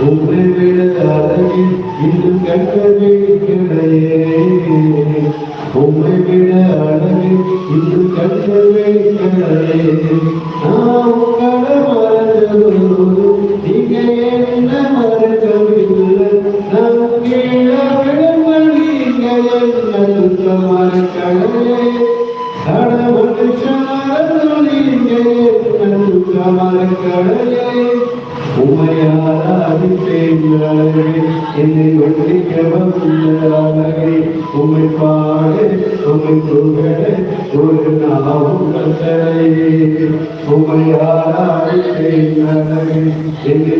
உம்மை விட அழகில் இன்று கட்டவே கடலே உம்மை விட நான் ஒன்றிக்க வந்தாலே உமை பாடு உமை புகழ ஒரு நாவும் என்னை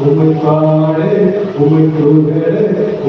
உமை பாடு உமை புகழ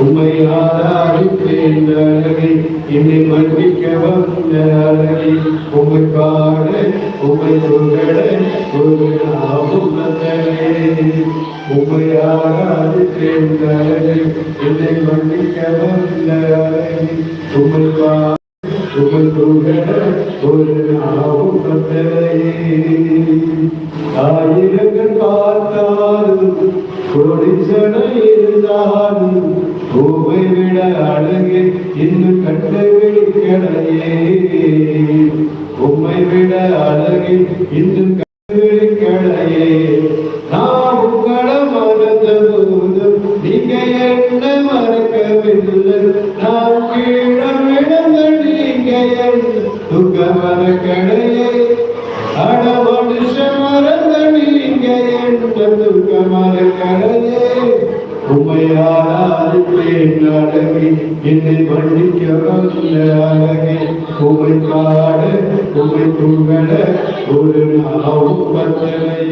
உண்மை ஆராதிப்பேன் அழகை என்னை மன்னிக்க வந்த அழகை உமை பாட உமை புகழ ஒரு அழகை என்னை மன்னிக்க வந்த அழகை ஒரு நாவும் ஆயிரங்கள் பார்த்தாலும் கொடிச்சடை இருந்தாலும் பூவை விட அழகு இன்னும் உம்மை விட அழகு இன்னும் நான் நீங்க என்ன துக்க மறக்கடையே அட மனுஷன் மறந்த நீங்க என்ன துக்க மறக்கடையே உமையாராதிப்பேன் அழகி என்னை மன்னிக்க வந்த அழகி உமை பாட உமை புகழ ஒரு நாவும் பத்தனை